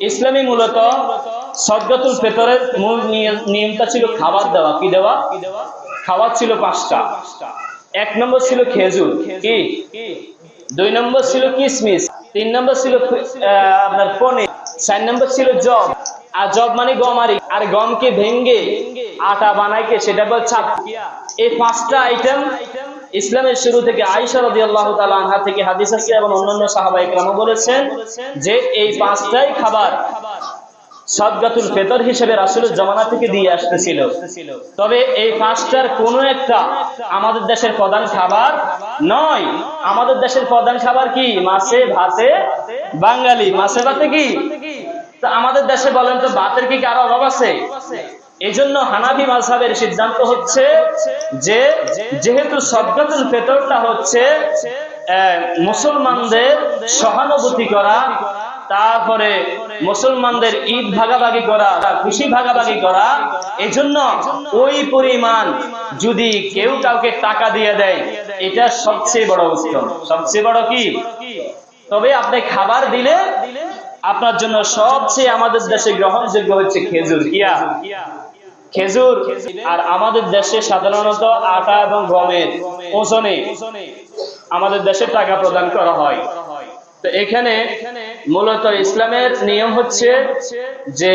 ইসলামী মূলত সজ্জাতুল ফেতরের মূল নিয়মটা ছিল খাবার দেওয়া। কি দেওয়া? খাবার ছিল পাঁচটা। এক নম্বর ছিল খেজুর। কি? দুই নম্বর ছিল কিসমিস। তিন নম্বর ছিল আপনার পনির। চার নম্বর ছিল জব। আর জব মানে গম গমারি আর গমকে ভেঙ্গে আটা বানাইকে সেটা বল ছাপ এই পাঁচটা আইটেম ইসলামের শুরু থেকে আয়েশা রাদিয়াল্লাহু তাআলা আনহা থেকে হাদিস আছে এবং অন্যান্য সাহাবা ইকরামও বলেছেন যে এই পাঁচটাই খাবার সদগাতুল ফেতর হিসেবে রাসূলের জামানা থেকে দিয়ে আসতেছিল। তবে এই পাঁচটার কোন একটা আমাদের দেশের প্রধান খাবার নয়। আমাদের দেশের প্রধান খাবার কি? মাছে, ভাতে, বাঙালি। মাছে, ভাতে কি? আমাদের দেশে বলেন তো, ভাতের কি কারও অভাব আছে? এই জন্য হানাফি সিদ্ধান্ত হচ্ছে যে, যেহেতু সদগাতুল ফেতরটা হচ্ছে মুসলমানদের সহানুভূতি করা, তারপরে মুসলমানদের ঈদ ভাগাভাগি করা, খুশি ভাগাভাগি করা, এজন্য ওই পরিমাণ যদি কেউ কাউকে টাকা দিয়ে দেয়, এটা সবচেয়ে বড় উত্তম। সবচেয়ে বড় কি? তবে আপনি খাবার দিলে আপনার জন্য সবচেয়ে আমাদের দেশে গ্রহণযোগ্য হচ্ছে খেজুর। ইয়া খেজুর আর আমাদের দেশে সাধারণত আটা এবং গমের ওজনে আমাদের দেশে টাকা প্রদান করা হয়। তো এখানে মূলত ইসলামের নিয়ম হচ্ছে যে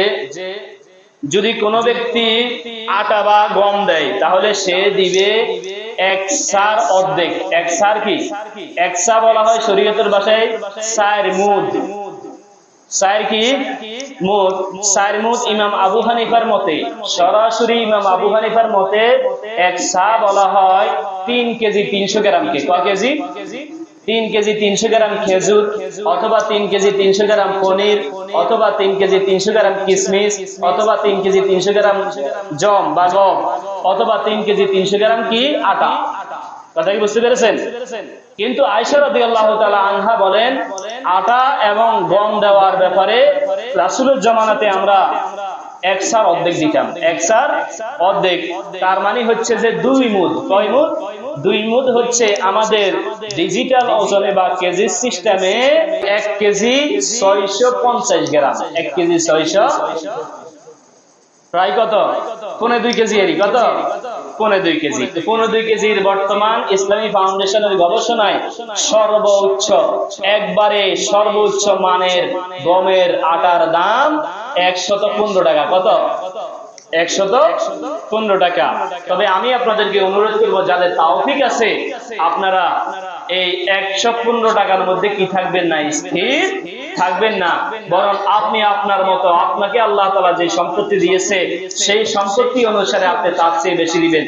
যদি কোনো ব্যক্তি আটা বা গম দেয়, তাহলে সে দিবে এক সার অর্ধেক। এক সার কি? এক সা বলা হয় শরীয়তের ভাষায় সার মুদ। সার কি? মুদ মুদ ইমাম আবু হানিফার মতে সরাসরি ইমাম আবু হানিফার মতে এক সা বলা হয় তিন কেজি তিনশো গ্রামকে ক কেজি? তিন কেজি তিনশো গ্রাম খেজুর অথবা তিন কেজি তিনশো গ্রাম পনির অথবা তিন কেজি তিনশো গ্রাম কিশমিশ অথবা তিন কেজি তিনশো গ্রাম জম বা গম অথবা তিন কেজি তিনশো গ্রাম কি? আটা। কথা কি বুঝতে পেরেছেন? কিন্তু আনহা বলেন, আটা এবং গম দেওয়ার ব্যাপারে রাসূলের জামানাতে আমরা এক সার অর্ধেক দিতাম। এক সার অর্ধেক। তার মানে হচ্ছে যে দুই মুদ। কয় মুদ? দুই মুদ হচ্ছে আমাদের ডিজিটাল ওজনে বা কেজি সিস্টেমে এক কেজি ছয়শো পঞ্চাশ গ্রাম। এক কেজি ছয়শো। প্রায় কত? পনে দুই কেজি এরই। কত? পনে দুই কেজি। পনেরো দুই কেজির বর্তমান ইসলামী ফাউন্ডেশনের গবেষণায় সর্বোচ্চ, একবারে সর্বোচ্চ মানের গমের আটার দাম একশত পনেরো টাকা। কত? একশত পনেরো টাকা। তবে আমি আপনাদেরকে অনুরোধ করব, যাদের তাওফিক আছে, আপনারা এই একশো পনেরো টাকার মধ্যে কি থাকবেন না? স্থির থাকবেন না। বরং আপনি আপনার মতো, আপনাকে আল্লাহ তালা যে সম্পত্তি দিয়েছে, সেই সম্পত্তি অনুসারে আপনি তার চেয়ে বেশি দিবেন।